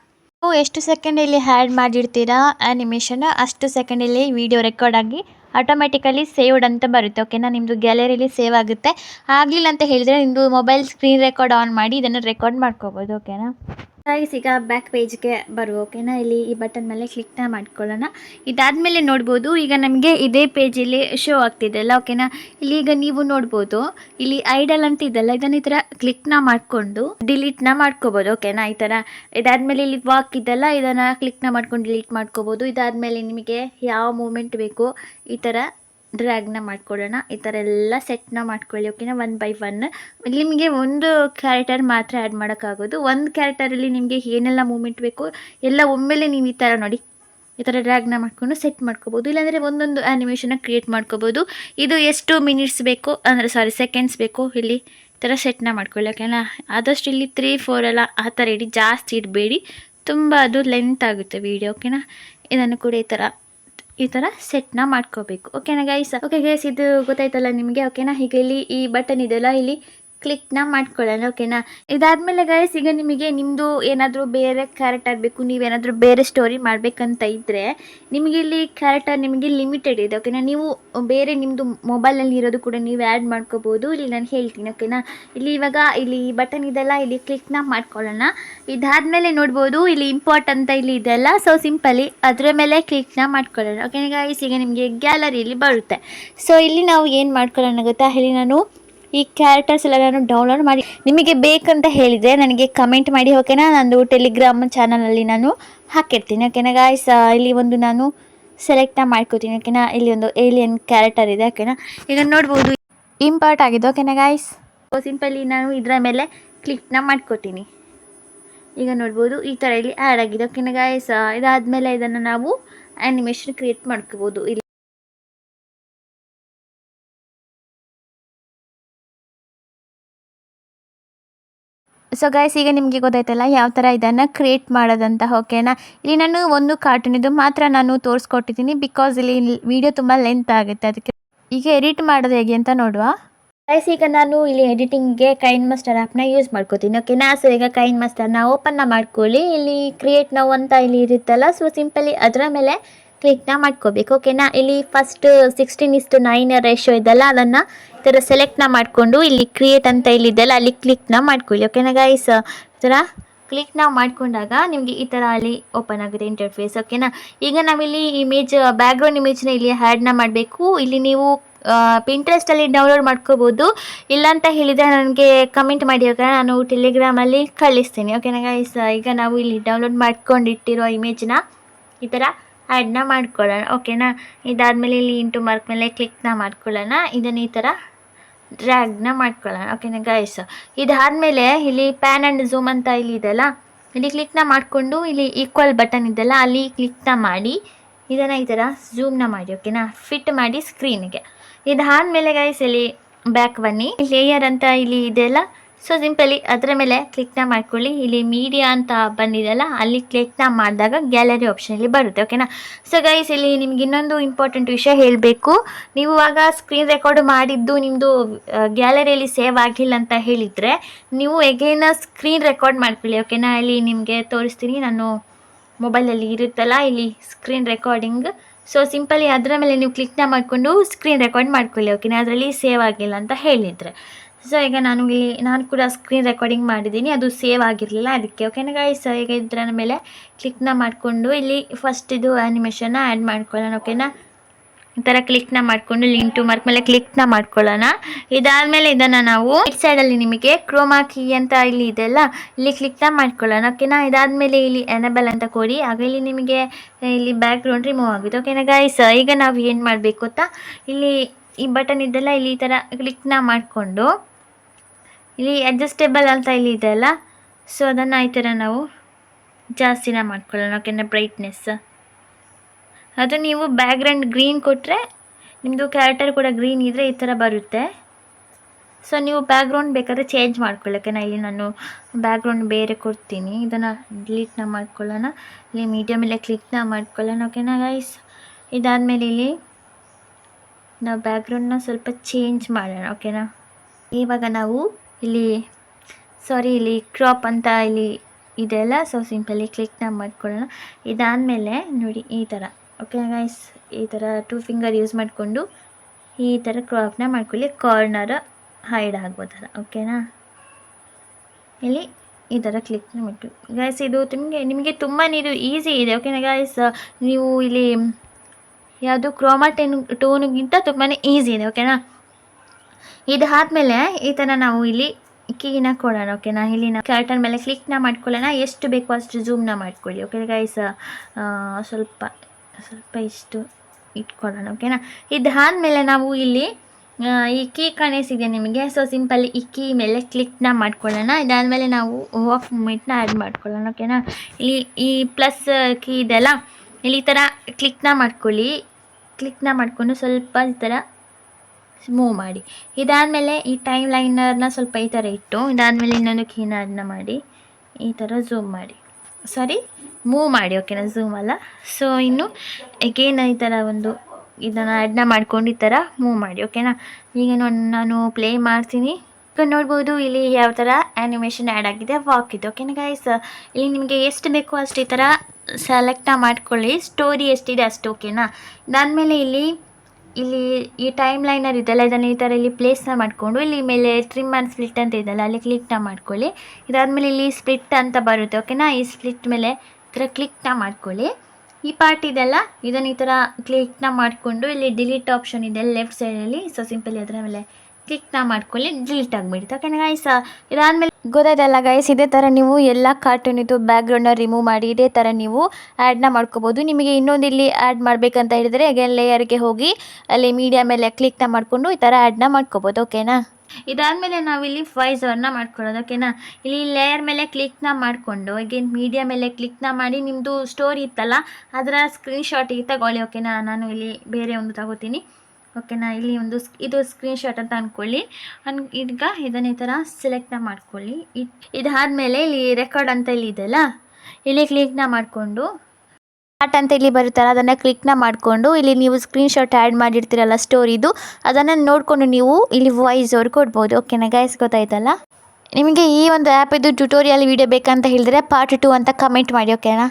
ನೀವು ಎಷ್ಟು ಸೆಕೆಂಡಲ್ಲಿ ಹ್ಯಾಡ್ ಮಾಡಿರ್ತೀರಾ ಆ್ಯನಿಮೇಷನ್ ಅಷ್ಟು ಸೆಕೆಂಡಲ್ಲಿ ವಿಡಿಯೋ ರೆಕಾರ್ಡ್ ಆಗಿ ಆಟೋಮೆಟಿಕಲಿ ಸೇವ್ಡ್ ಅಂತ ಬರುತ್ತೆ. ಓಕೆನಾ? ನಿಮ್ಮದು ಗ್ಯಾಲರಿಲಿ ಸೇವ್ ಆಗುತ್ತೆ. ಆಗಲಿಲ್ಲ ಅಂತ ಹೇಳಿದರೆ ನಿಮ್ಮದು ಮೊಬೈಲ್ ಸ್ಕ್ರೀನ್ ರೆಕಾರ್ಡ್ ಆನ್ ಮಾಡಿ ಇದನ್ನು ರೆಕಾರ್ಡ್ ಮಾಡ್ಕೋಬೋದು. ಓಕೆನಾ? ಗೈಸ್ ಈಗ ಬ್ಯಾಕ್ ಪೇಜ್ಗೆ ಬರುವ ಓಕೆನಾ ಇಲ್ಲಿ ಈ ಬಟನ್ ಮೇಲೆ ಕ್ಲಿಕ್ನ ಮಾಡ್ಕೊಳ್ಳೋಣ. ಇದಾದಮೇಲೆ ನೋಡ್ಬೋದು, ಈಗ ನಮಗೆ ಇದೇ ಪೇಜಲ್ಲಿ ಶೋ ಆಗ್ತಿದೆ ಅಲ್ಲ ಓಕೆನಾ ಇಲ್ಲಿ ಈಗ ನೀವು ನೋಡ್ಬೋದು, ಇಲ್ಲಿ ಐಡಲ್ ಅಂತ ಇದೆಲ್ಲ, ಇದನ್ನ ಈ ಥರ ಕ್ಲಿಕ್ನ ಮಾಡಿಕೊಂಡು ಡಿಲೀಟ್ನ ಮಾಡ್ಕೋಬೋದು ಓಕೆನಾ ಈ ಥರ ಇದಾದಮೇಲೆ ಇಲ್ಲಿ ವಾಕ್ ಇದೆಲ್ಲ, ಇದನ್ನು ಕ್ಲಿಕ್ನ ಮಾಡ್ಕೊಂಡು ಡಿಲೀಟ್ ಮಾಡ್ಕೋಬೋದು. ಇದಾದಮೇಲೆ ನಿಮಗೆ ಯಾವ ಮೂಮೆಂಟ್ ಬೇಕು, ಈ ಥರ ಡ್ರ್ಯಾಗ್ನ ಮಾಡ್ಕೊಳ್ಳೋಣ. ಈ ಥರ ಎಲ್ಲ ಸೆಟ್ನ ಮಾಡ್ಕೊಳ್ಳಿ, ಓಕೆನಾ? ಒನ್ ಬೈ ಒನ್ ನಿಮಗೆ ಒಂದು ಕ್ಯಾರೆಕ್ಟರ್ ಮಾತ್ರ ಆ್ಯಡ್ ಮಾಡೋಕ್ಕಾಗೋದು. ಒಂದು ಕ್ಯಾರೆಕ್ಟರಲ್ಲಿ ನಿಮಗೆ ಏನೆಲ್ಲ ಮೂಮೆಂಟ್ ಬೇಕು, ಎಲ್ಲ ಒಮ್ಮೆಲೆ ನೀವು ಈ ಥರ ನೋಡಿ, ಈ ಥರ ಡ್ರ್ಯಾಗ್ನ ಮಾಡ್ಕೊಂಡು ಸೆಟ್ ಮಾಡ್ಕೋಬೋದು. ಇಲ್ಲಾಂದರೆ ಒಂದೊಂದು ಆ್ಯನಿಮೇಷನ್ನ ಕ್ರಿಯೇಟ್ ಮಾಡ್ಕೋಬೋದು. ಇದು ಎಷ್ಟು ಮಿನಿಟ್ಸ್ ಬೇಕು, ಅಂದರೆ ಸಾರಿ ಸೆಕೆಂಡ್ಸ್ ಬೇಕು, ಇಲ್ಲಿ ಈ ಥರ ಸೆಟ್ನ ಮಾಡ್ಕೊಳ್ಳಿ, ಓಕೆನಾ? ಆದಷ್ಟು ಇಲ್ಲಿ ತ್ರೀ ಫೋರ್ ಎಲ್ಲ ಆ ಥರ ಇಡಿ. ಜಾಸ್ತಿ ಇಡಬೇಡಿ. ತುಂಬ ಅದು ಲೆಂತ್ ಆಗುತ್ತೆ ವೀಡಿಯೋ ಓಕೆನಾ? ಇದನ್ನು ಕೂಡ ಈ ಥರ ಈ ಥರ ಸೆಟ್ನ ಮಾಡ್ಕೋಬೇಕು. ಓಕೆನಾ ಗೈಸ್ ಓಕೆ ಗೈಸ್ ಇದು ಗೊತ್ತಾಯ್ತಲ್ಲ ನಿಮಗೆ? ಓಕೆನಾ ಹೀಗೆ ಇಲ್ಲಿ ಈ ಬಟನ್ ಇದೆಯಲ್ಲ, ಇಲ್ಲಿ ಕ್ಲಿಕ್ನ ಮಾಡ್ಕೊಳ್ಳೋಣ, ಓಕೆನಾ? ಇದಾದಮೇಲೆ ಗೈಸ್ ಈಗ ನಿಮಗೆ ನಿಮ್ಮದು ಏನಾದರೂ ಬೇರೆ ಕ್ಯಾರೆಕ್ಟರ್ ಬೇಕು ನೀವೇನಾದರೂ ಬೇರೆ ಸ್ಟೋರಿ ಮಾಡಬೇಕಂತ ಇದ್ದರೆ ನಿಮಗೆ ಇಲ್ಲಿ ಕ್ಯಾರೆಕ್ಟರ್ ನಿಮಗೆ ಲಿಮಿಟೆಡ್ ಇದೆ, ಓಕೆನಾ? ನೀವು ಬೇರೆ ನಿಮ್ಮದು ಮೊಬೈಲಲ್ಲಿ ಇರೋದು ಕೂಡ ನೀವು ಆ್ಯಡ್ ಮಾಡ್ಕೋಬೋದು. ಇಲ್ಲಿ ನಾನು ಹೇಳ್ತೀನಿ, ಓಕೆನಾ? ಇಲ್ಲಿ ಇವಾಗ ಇಲ್ಲಿ ಬಟನ್ ಇದೆಲ್ಲ ಇಲ್ಲಿ ಕ್ಲಿಕ್ನ ಮಾಡ್ಕೊಳ್ಳೋಣ. ಇದಾದಮೇಲೆ ನೋಡ್ಬೋದು, ಇಲ್ಲಿ ಇಂಪಾರ್ಟ್ ಅಂತ ಇಲ್ಲಿ ಇದೆಲ್ಲ ಸೊ ಸಿಂಪಲಿ ಅದರ ಮೇಲೆ ಕ್ಲಿಕ್ನ ಮಾಡ್ಕೊಳ್ಳೋಣ, ಓಕೆನಾ ಗೈಸ್ ಈಗ ನಿಮಗೆ ಗ್ಯಾಲರಿಯಲ್ಲಿ ಬರುತ್ತೆ. ಸೊ ಇಲ್ಲಿ ನಾವು ಏನು ಮಾಡ್ಕೊಳ್ಳೋಣ ಗೊತ್ತಾ? ಹೇಳಿ ನಾನು ಈ ಕ್ಯಾರೆಕ್ಟರ್ಸ್ ಎಲ್ಲ ನಾನು ಡೌನ್ಲೋಡ್ ಮಾಡಿ ನಿಮಗೆ ಬೇಕಂತ ಹೇಳಿದರೆ ನನಗೆ ಕಮೆಂಟ್ ಮಾಡಿ ಓಕೆನಾ ನಂದು ಟೆಲಿಗ್ರಾಮ್ ಚಾನಲಲ್ಲಿ ನಾನು ಹಾಕಿರ್ತೀನಿ ಓಕೆನಾ ಗಾಯ್ಸ್ ಇಲ್ಲಿ ಒಂದು ನಾನು ಸೆಲೆಕ್ಟ್ ಮಾಡ್ಕೋತೀನಿ ಓಕೆನಾ ಇಲ್ಲಿ ಒಂದು ಏಲಿಯನ್ ಕ್ಯಾರೆಕ್ಟರ್ ಇದೆ ಓಕೆನಾ ಈಗ ನೋಡ್ಬೋದು. ಇಂಪಾರ್ಟ್ ಆಗಿದೆ ಓಕೆನಾ ಗಾಯ್ಸ್ ಸಿಂಪಲಿ ನಾನು ಇದರ ಮೇಲೆ ಕ್ಲಿಕ್ನ ಮಾಡ್ಕೋತೀನಿ. ಈಗ ನೋಡ್ಬೋದು, ಈ ಥರ ಇಲ್ಲಿ ಆ್ಯಡ್ ಆಗಿದೆ ಓಕೆನಾ ಗಾಯ್ಸ್ ಇದಾದಮೇಲೆ ಇದನ್ನು ನಾವು ಆ್ಯನಿಮೇಷನ್ ಕ್ರಿಯೇಟ್ ಮಾಡ್ಕೋಬೋದು. ಇಲ್ಲಿ ಸೊ ಗೈಸ್ ಈಗ ನಿಮಗೆ ಗೊತ್ತಾಯ್ತಲ್ಲ ಯಾವ ಥರ ಇದನ್ನು ಕ್ರಿಯೇಟ್ ಮಾಡೋದಂತ ಓಕೆನಾ ಇಲ್ಲಿ ನಾನು ಒಂದು ಕಾರ್ಟೂನಿದು ಮಾತ್ರ ನಾನು ತೋರಿಸ್ಕೊಟ್ಟಿದ್ದೀನಿ ಬಿಕಾಸ್ ಇಲ್ಲಿ ವಿಡಿಯೋ ತುಂಬ ಲೆಂತ್ ಆಗುತ್ತೆ. ಅದಕ್ಕೆ ಈಗ ಎಡಿಟ್ ಮಾಡೋದು ಹೇಗೆ ಅಂತ ನೋಡುವ. ಗೈಸ್ ಈಗ ನಾನು ಇಲ್ಲಿ ಎಡಿಟಿಂಗ್ಗೆ ಕೈನ್ ಮಾಸ್ಟರ್ ಆ್ಯಪ್ನ ಯೂಸ್ ಮಾಡ್ಕೋತೀನಿ ಓಕೆನಾ ಸೊ ಈಗ ಕೈನ್ ಮಾಸ್ಟರ್ನ ಓಪನ್ನ ಮಾಡ್ಕೊಳ್ಳಿ. ಇಲ್ಲಿ ಕ್ರಿಯೇಟ್ ನಾವು ಅಂತ ಇಲ್ಲಿ ಇರುತ್ತಲ್ಲ ಸೊ ಸಿಂಪಲಿ ಅದರ ಮೇಲೆ ಕ್ಲಿಕ್ನ ಮಾಡ್ಕೋಬೇಕು ಓಕೆನಾ ಇಲ್ಲಿ ಫಸ್ಟ್ ಸಿಕ್ಸ್ಟೀನ್ ಇಷ್ಟು ನೈನ್ ರೇಷೋ ಇದೆಲ್ಲ ಅದನ್ನು ಈ ಥರ ಸೆಲೆಕ್ಟ್ನ ಮಾಡಿಕೊಂಡು ಇಲ್ಲಿ ಕ್ರಿಯೇಟ್ ಅಂತ ಇಲ್ಲಿದ್ದೆಲ್ಲ ಅಲ್ಲಿ ಕ್ಲಿಕ್ನ ಮಾಡ್ಕೊಳ್ಳಿ ಓಕೆನಾ ಗೈಸ್ ಈ ಥರ ಕ್ಲಿಕ್ ಮಾಡ್ಕೊಂಡಾಗ ನಿಮಗೆ ಈ ಥರ ಅಲ್ಲಿ ಓಪನ್ ಆಗುತ್ತೆ ಇಂಟರ್ಫೇಸ್ ಓಕೆನಾ ಈಗ ನಾವಿಲ್ಲಿ ಇಮೇಜ್ ಬ್ಯಾಕ್ಗ್ರೌಂಡ್ ಇಮೇಜ್ನ ಇಲ್ಲಿ ಹ್ಯಾಡ್ನ ಮಾಡಬೇಕು. ಇಲ್ಲಿ ನೀವು ಪಿಂಟ್ರೆಸ್ಟಲ್ಲಿ ಡೌನ್ಲೋಡ್ ಮಾಡ್ಕೋಬೋದು. ಇಲ್ಲ ಅಂತ ಹೇಳಿದರೆ ನನಗೆ ಕಮೆಂಟ್ ಮಾಡಿ ಓಕೆ ನಾನು ಟೆಲಿಗ್ರಾಮಲ್ಲಿ ಕಳಿಸ್ತೀನಿ ಓಕೆನಾ ಗೈಸ್ ಈಗ ನಾವು ಇಲ್ಲಿ ಡೌನ್ಲೋಡ್ ಮಾಡ್ಕೊಂಡಿಟ್ಟಿರೋ ಇಮೇಜ್ನ ಈ ಥರ ಆ್ಯಡ್ನ ಮಾಡ್ಕೊಳ್ಳೋಣ. ಓಕೆನಾ ಇದಾದಮೇಲೆ ಇಲ್ಲಿ ಇಂಟು ಮಾರ್ಕ್ ಮೇಲೆ ಕ್ಲಿಕ್ನ ಮಾಡ್ಕೊಳ್ಳೋಣ. ಇದನ್ನು ಈ ಥರ ಡ್ರ್ಯಾಗ್ನ ಮಾಡ್ಕೊಳ್ಳೋಣ. ಓಕೆನಾ ಗೈಸ್ ಇದಾದಮೇಲೆ ಇಲ್ಲಿ ಪ್ಯಾನ್ ಆ್ಯಂಡ್ ಝೂಮ್ ಅಂತ ಇಲ್ಲಿ ಇದೆಯಲ್ಲ? ಇಲ್ಲಿ ಕ್ಲಿಕ್ನ ಮಾಡಿಕೊಂಡು ಇಲ್ಲಿ ಈಕ್ವಲ್ ಬಟನ್ ಇದೆಯಲ್ಲ, ಅಲ್ಲಿ ಕ್ಲಿಕ್ನ ಮಾಡಿ ಇದನ್ನು ಈ ಥರ ಝೂಮ್ನ ಮಾಡಿ ಓಕೆನಾ ಫಿಟ್ ಮಾಡಿ ಸ್ಕ್ರೀನಿಗೆ ಇದಾದಮೇಲೆ ಗೈಸ್ ಇಲ್ಲಿ ಬ್ಯಾಕ್ ಬನ್ನಿ. ಲೇಯರ್ ಅಂತ ಇಲ್ಲಿ ಇದೆಯಲ್ಲ? ಸೊ ಸಿಂಪಲಿ ಅದರ ಮೇಲೆ ಕ್ಲಿಕ್ನ ಮಾಡ್ಕೊಳ್ಳಿ. ಇಲ್ಲಿ ಮೀಡಿಯಾ ಅಂತ ಬಂದಿದೆಯಲ್ಲ, ಅಲ್ಲಿ ಕ್ಲಿಕ್ನ ಮಾಡಿದಾಗ ಗ್ಯಾಲರಿ ಆಪ್ಷನಲ್ಲಿ ಬರುತ್ತೆ ಓಕೆನಾ ಸೊ ಗೈಸ್ ಇಲ್ಲಿ ನಿಮ್ಗೆ ಇನ್ನೊಂದು ಇಂಪಾರ್ಟೆಂಟ್ ವಿಷಯ ಹೇಳಬೇಕು. ನೀವು ಆಗ ಸ್ಕ್ರೀನ್ ರೆಕಾರ್ಡ್ ಮಾಡಿದ್ದು ನಿಮ್ಮದು ಗ್ಯಾಲರಿಯಲ್ಲಿ ಸೇವ್ ಆಗಿಲ್ಲ ಅಂತ ಹೇಳಿದರೆ, ನೀವು ಎಗೇನ ಸ್ಕ್ರೀನ್ ರೆಕಾರ್ಡ್ ಮಾಡ್ಕೊಳ್ಳಿ ಓಕೆನಾ ಇಲ್ಲಿ ನಿಮಗೆ ತೋರಿಸ್ತೀನಿ, ನಾನು ಮೊಬೈಲಲ್ಲಿ ಇರುತ್ತಲ್ಲ, ಇಲ್ಲಿ ಸ್ಕ್ರೀನ್ ರೆಕಾರ್ಡಿಂಗ್ ಸೊ ಸಿಂಪಲಿ ಅದರ ಮೇಲೆ ನೀವು ಕ್ಲಿಕ್ನ ಮಾಡಿಕೊಂಡು ಸ್ಕ್ರೀನ್ ರೆಕಾರ್ಡ್ ಮಾಡ್ಕೊಳ್ಳಿ ಓಕೆನಾ ಅದರಲ್ಲಿ ಸೇವ್ ಆಗಿಲ್ಲ ಅಂತ ಹೇಳಿದರೆ. ಸೊ ಈಗ ನಾನು ಇಲ್ಲಿ ನಾನು ಕೂಡ ಸ್ಕ್ರೀನ್ ರೆಕಾರ್ಡಿಂಗ್ ಮಾಡಿದ್ದೀನಿ. ಅದು ಸೇವ್ ಆಗಿರಲಿಲ್ಲ ಅದಕ್ಕೆ ಓಕೆನಾ ಗಾಯ್ಸ್ ಈಗ ಇದರ ಮೇಲೆ ಕ್ಲಿಕ್ನ ಮಾಡಿಕೊಂಡು, ಇಲ್ಲಿ ಫಸ್ಟ್ ಇದು ಆ್ಯನಿಮೇಷನ್ನ ಆ್ಯಡ್ ಮಾಡ್ಕೊಳ್ಳೋಣ ಓಕೆನಾ ಈ ಥರ ಕ್ಲಿಕ್ನ ಮಾಡಿಕೊಂಡು ಲಿಂಕ್ ಟು ಮಾರ್ಕ್ ಮೇಲೆ ಕ್ಲಿಕ್ನ ಮಾಡ್ಕೊಳ್ಳೋಣ. ಇದಾದಮೇಲೆ ಇದನ್ನು ನಾವು ರೈಟ್ ಸೈಡಲ್ಲಿ ನಿಮಗೆ ಕ್ರೋಮಾ ಕೀ ಅಂತ ಇಲ್ಲಿ ಇದೆಲ್ಲ ಇಲ್ಲಿ ಕ್ಲಿಕ್ನ ಮಾಡ್ಕೊಳ್ಳೋಣ ಓಕೆನಾ ಇದಾದಮೇಲೆ ಇಲ್ಲಿ ಎನಬಲ್ ಅಂತ ಕೊಡಿ. ಆಗ ಇಲ್ಲಿ ನಿಮಗೆ, ಇಲ್ಲಿ ಬ್ಯಾಕ್ಗ್ರೌಂಡ್ ರಿಮೂವ್ ಆಗುತ್ತೆ ಓಕೆನಾ ಗಾಯ್ಸ್ ಈಗ ನಾವು ಏನು ಮಾಡಬೇಕು ಅಂತ ಇಲ್ಲಿ ಈ ಬಟನ್ ಇದೆಲ್ಲ ಇಲ್ಲಿ ಈ ಥರ ಕ್ಲಿಕ್ನ ಮಾಡಿಕೊಂಡು ಇಲ್ಲಿ ಅಡ್ಜಸ್ಟೇಬಲ್ ಅಂತ ಇಲ್ಲಿ ಇದೆ ಅಲ್ಲ? ಸೊ ಅದನ್ನು ಈ ಥರ ನಾವು ಜಾಸ್ತಿನ ಮಾಡ್ಕೊಳ್ಳೋಣ ಓಕೆನಾ ಬ್ರೈಟ್ನೆಸ್ ಅದು ನೀವು ಬ್ಯಾಕ್ಗ್ರೌಂಡ್ ಗ್ರೀನ್ ಕೊಟ್ಟರೆ ನಿಮ್ಮದು ಕ್ಯಾರೆಕ್ಟರ್ ಕೂಡ ಗ್ರೀನ್ ಇದ್ದರೆ ಈ ಥರ ಬರುತ್ತೆ. ಸೊ ನೀವು ಬ್ಯಾಕ್ಗ್ರೌಂಡ್ ಬೇಕಾದರೆ ಚೇಂಜ್ ಮಾಡ್ಕೊಳ್ಳೋಕೆ ನಾ ಇಲ್ಲಿ ನಾನು ಬ್ಯಾಕ್ಗ್ರೌಂಡ್ ಬೇರೆ ಕೊಡ್ತೀನಿ. ಇದನ್ನು ಡಿಲೀಟ್ನ ಮಾಡ್ಕೊಳ್ಳೋಣ. ಇಲ್ಲಿ ಮೀಡಿಯಮಲ್ಲೇ ಕ್ಲಿಕ್ನ ಮಾಡ್ಕೊಳ್ಳೋಣ ಓಕೆನಾ ಗೈಸ್ ಇದಾದಮೇಲೆ ಇಲ್ಲಿ ನಾವು ಬ್ಯಾಕ್ಗ್ರೌಂಡ್ನ ಸ್ವಲ್ಪ ಚೇಂಜ್ ಮಾಡೋಣ ಓಕೆನಾ ಇವಾಗ ನಾವು ಇಲ್ಲಿ ಸಾರಿ ಇಲ್ಲಿ ಕ್ರಾಪ್ ಅಂತ ಇಲ್ಲಿ ಇದೆಲ್ಲ ಸೊ ಸಿಂಪಲಿ ಕ್ಲಿಕ್ನ ಮಾಡ್ಕೊಳ್ಳೋಣ. ಇದಾದಮೇಲೆ ನೋಡಿ, ಈ ಥರ ಓಕೆ ಗೈಸ್ ಈ ಥರ ಟೂ ಫಿಂಗರ್ ಯೂಸ್ ಮಾಡಿಕೊಂಡು ಈ ಥರ ಕ್ರಾಪ್ನ ಮಾಡ್ಕೊಳ್ಳಿ. ಕಾರ್ನರ್ ಹೈಡ್ ಆಗ್ಬೋದಲ್ಲ ಓಕೆನಾ ಇಲ್ಲಿ ಈ ಥರ ಕ್ಲಿಕ್ ಮಾಡ್ಕೊಳ್ಳಿ. ಗೈಸ್ ಇದು ನಿಮಗೆ ನಿಮಗೆ ತುಂಬಾ ಇದು ಈಸಿ ಇದೆ. ಓಕೆನಾ ಗೈಸ್ ನೀವು ಇಲ್ಲಿ ಯಾವುದು ಕ್ರೋಮಾ ಟೆನ್ ಟೋನಿಗಿಂತ ತುಂಬಾ ಈಸಿ ಇದೆ. ಓಕೆನಾ ಇದು ಆದಮೇಲೆ ಈ ಥರ ನಾವು ಇಲ್ಲಿ ಕೀನ ಕೊಡೋಣ ಓಕೆನಾ ಇಲ್ಲಿ ನಾವು ಕ್ಯಾರ್ಟನ್ ಮೇಲೆ ಕ್ಲಿಕ್ನ ಮಾಡ್ಕೊಳ್ಳೋಣ. ಎಷ್ಟು ಬೇಕೋ ಅಷ್ಟು ಝೂಮ್ನ ಮಾಡ್ಕೊಳ್ಳಿ ಓಕೆ ಗೈಸ್ ಸ್ವಲ್ಪ ಸ್ವಲ್ಪ ಇಷ್ಟು ಇಟ್ಕೊಳ್ಳೋಣ ಓಕೆನಾ ಇದಾದಮೇಲೆ ನಾವು ಇಲ್ಲಿ ಈ ಕೀ ಕಾಣಿಸಿದೆ ನಿಮಗೆ? ಸೊ ಸಿಂಪಲ್ ಈ ಕೀ ಮೇಲೆ ಕ್ಲಿಕ್ನ ಮಾಡ್ಕೊಳ್ಳೋಣ. ಇದಾದಮೇಲೆ ನಾವು ವಾಕ್ ಮೂಮೆಂಟ್ನ ಆ್ಯಡ್ ಮಾಡ್ಕೊಳ್ಳೋಣ ಓಕೆನಾ ಇಲ್ಲಿ ಈ ಪ್ಲಸ್ ಕೀ ಇದೆಲ್ಲ ಇಲ್ಲಿ ಈ ಥರ ಕ್ಲಿಕ್ನ ಮಾಡ್ಕೊಳ್ಳಿ. ಕ್ಲಿಕ್ನ ಮಾಡಿಕೊಂಡು ಸ್ವಲ್ಪ ಈ ಥರ ಮೂವ್ ಮಾಡಿ. ಇದಾದಮೇಲೆ ಈ ಟೈಮ್ ಲೈನರ್ನ ಸ್ವಲ್ಪ ಈ ಥರ ಇಟ್ಟು, ಇದಾದಮೇಲೆ ಇನ್ನೊಂದು ಕೀನಾರ್ನ ಮಾಡಿ, ಈ ಥರ ಝೂಮ್ ಮಾಡಿ. ಸಾರಿ ಮೂವ್ ಮಾಡಿ ಓಕೆನಾ ಝೂಮ್ ಅಲ್ಲ. ಸೊ ಇನ್ನು ಎಗೇನ್ ಈ ಥರ ಒಂದು ಇದನ್ನು ಆ್ಯಡ್ನ ಮಾಡ್ಕೊಂಡು ಈ ಥರ ಮೂವ್ ಮಾಡಿ ಓಕೆನಾ ಈಗ ನಾನು ಪ್ಲೇ ಮಾಡ್ತೀನಿ. ನೋಡ್ಬೋದು ಇಲ್ಲಿ ಯಾವ ಥರ ಆ್ಯನಿಮೇಷನ್ ಆ್ಯಡ್ ಆಗಿದೆ ವಾಕ್ ಇದೆ ಓಕೆನಾ ಗೈಸ್ ಇಲ್ಲಿ ನಿಮಗೆ ಎಷ್ಟು ಬೇಕೋ ಅಷ್ಟು ಈ ಥರ ಸೆಲೆಕ್ಟ ಮಾಡ್ಕೊಳ್ಳಿ. ಸ್ಟೋರಿ ಎಷ್ಟಿದೆ ಅಷ್ಟು ಓಕೆನಾ ಇದಾದಮೇಲೆ ಇಲ್ಲಿ ಇಲ್ಲಿ ಈ ಟೈಮ್ ಲೈನರ್ ಇದೆಲ್ಲ ಇದನ್ನು ಈ ಥರ ಇಲ್ಲಿ ಪ್ಲೇಸ್ನ ಮಾಡಿಕೊಂಡು ಇಲ್ಲಿ ಮೇಲೆ ಟ್ರಿಮ್ ಆ್ಯಂಡ್ ಸ್ಪ್ಲಿಟ್ ಅಂತ ಇದೆಯಲ್ಲ ಅಲ್ಲಿ ಕ್ಲಿಕ್ನ ಮಾಡ್ಕೊಳ್ಳಿ. ಇದಾದಮೇಲೆ ಇಲ್ಲಿ ಸ್ಪ್ಲಿಟ್ ಅಂತ ಬರುತ್ತೆ ಓಕೆನಾ ಈ ಸ್ಪ್ಲಿಟ್ ಮೇಲೆ ಈ ಥರ ಕ್ಲಿಕ್ನ ಮಾಡ್ಕೊಳ್ಳಿ. ಈ ಪಾರ್ಟ್ ಇದೆಲ್ಲ ಇದನ್ನು ಈ ಥರ ಕ್ಲಿಕ್ನ ಮಾಡಿಕೊಂಡು ಇಲ್ಲಿ ಡಿಲೀಟ್ ಆಪ್ಷನ್ ಇದೆ ಲೆಫ್ಟ್ ಸೈಡಲ್ಲಿ ಸೊ ಸಿಂಪಲಿ ಅದರ ಮೇಲೆ ಕ್ಲಿಕ್ನ ಮಾಡ್ಕೊಳ್ಳಿ ಡಿಲೀಟ್ ಆಗಿಬಿಡುತ್ತೆ. ಓಕೆನಾ ಗೈಸ್ ಇದಾದಮೇಲೆ ಗೊತ್ತಾಯ್ತಲ್ಲ ಗೈಸ್ ಇದೇ ಥರ ನೀವು ಎಲ್ಲ ಕಾರ್ಟೂನಿದ್ದು ಬ್ಯಾಕ್ಗ್ರೌಂಡ್ನ ರಿಮೂವ್ ಮಾಡಿ ಇದೇ ಥರ ನೀವು ಆ್ಯಡ್ನ ಮಾಡ್ಕೋಬೋದು. ನಿಮಗೆ ಇನ್ನೊಂದು ಇಲ್ಲಿ ಆ್ಯಡ್ ಮಾಡಬೇಕಂತ ಹೇಳಿದರೆ ಅಗೇನ್ ಲೇಯರ್ಗೆ ಹೋಗಿ ಅಲ್ಲಿ ಮೀಡಿಯಾ ಮೇಲೆ ಕ್ಲಿಕ್ನ ಮಾಡಿಕೊಂಡು ಈ ಥರ ಆ್ಯಡ್ನ ಮಾಡ್ಕೋಬೋದು. ಓಕೆನಾ ಇದಾದಮೇಲೆ ನಾವಿಲ್ಲಿ ಫೈಝರ್ನ ಮಾಡ್ಕೊಳ್ಳೋದು. ಓಕೆನಾ ಇಲ್ಲಿ ಲೇಯರ್ ಮೇಲೆ ಕ್ಲಿಕ್ನ ಮಾಡಿಕೊಂಡು ಅಗೇನ್ ಮೀಡಿಯಾ ಮೇಲೆ ಕ್ಲಿಕ್ನ ಮಾಡಿ ನಿಮ್ಮದು ಸ್ಟೋರಿ ಇತ್ತಲ್ಲ, ಅದರ ಸ್ಕ್ರೀನ್ಶಾಟಿಗೆ ತಗೊಳ್ಳಿ. ಓಕೆನಾ ನಾನು ಇಲ್ಲಿ ಬೇರೆ ಒಂದು ತಗೋತೀನಿ. ಓಕೆನಾ ಇಲ್ಲಿ ಒಂದು ಇದು ಸ್ಕ್ರೀನ್ ಶಾಟ್ ಅಂತ ಅಂದ್ಕೊಳ್ಳಿ ಅನ್ ಈಗ ಇದನ್ನ ಈ ಥರ ಸೆಲೆಕ್ಟ್ನ ಮಾಡ್ಕೊಳ್ಳಿ. ಇದಾದಮೇಲೆ ಇಲ್ಲಿ ರೆಕಾರ್ಡ್ ಅಂತ ಇಲ್ಲಿ ಇದೆಯಲ್ಲ ಇಲ್ಲಿ ಕ್ಲಿಕ್ನ ಮಾಡಿಕೊಂಡು. ಸ್ಟಾರ್ಟ್ ಅಂತ ಇಲ್ಲಿ ಬರುತ್ತಲ್ಲ, ಅದನ್ನು ಕ್ಲಿಕ್ನ ಮಾಡಿಕೊಂಡು. ಇಲ್ಲಿ ನೀವು ಸ್ಕ್ರೀನ್ ಶಾಟ್ ಆ್ಯಡ್ ಮಾಡಿರ್ತೀರಲ್ಲ ಸ್ಟೋರಿದು ಅದನ್ನು ನೋಡಿಕೊಂಡು ನೀವು ಇಲ್ಲಿ ವಾಯ್ಸ್ ಅವ್ರು ಕೊಡ್ಬೋದು. ಓಕೆನಾ ಗೈಸ್ ಗೊತ್ತಾಯ್ತಲ್ಲ? ನಿಮಗೆ ಈ ಒಂದು ಆ್ಯಪ್ ಇದು ಟ್ಯುಟೋರಿಯಲ್ ವೀಡಿಯೋ ಬೇಕಂತ ಹೇಳಿದರೆ ಪಾರ್ಟ್ ಟು ಅಂತ ಕಮೆಂಟ್ ಮಾಡಿ ಓಕೆನಾ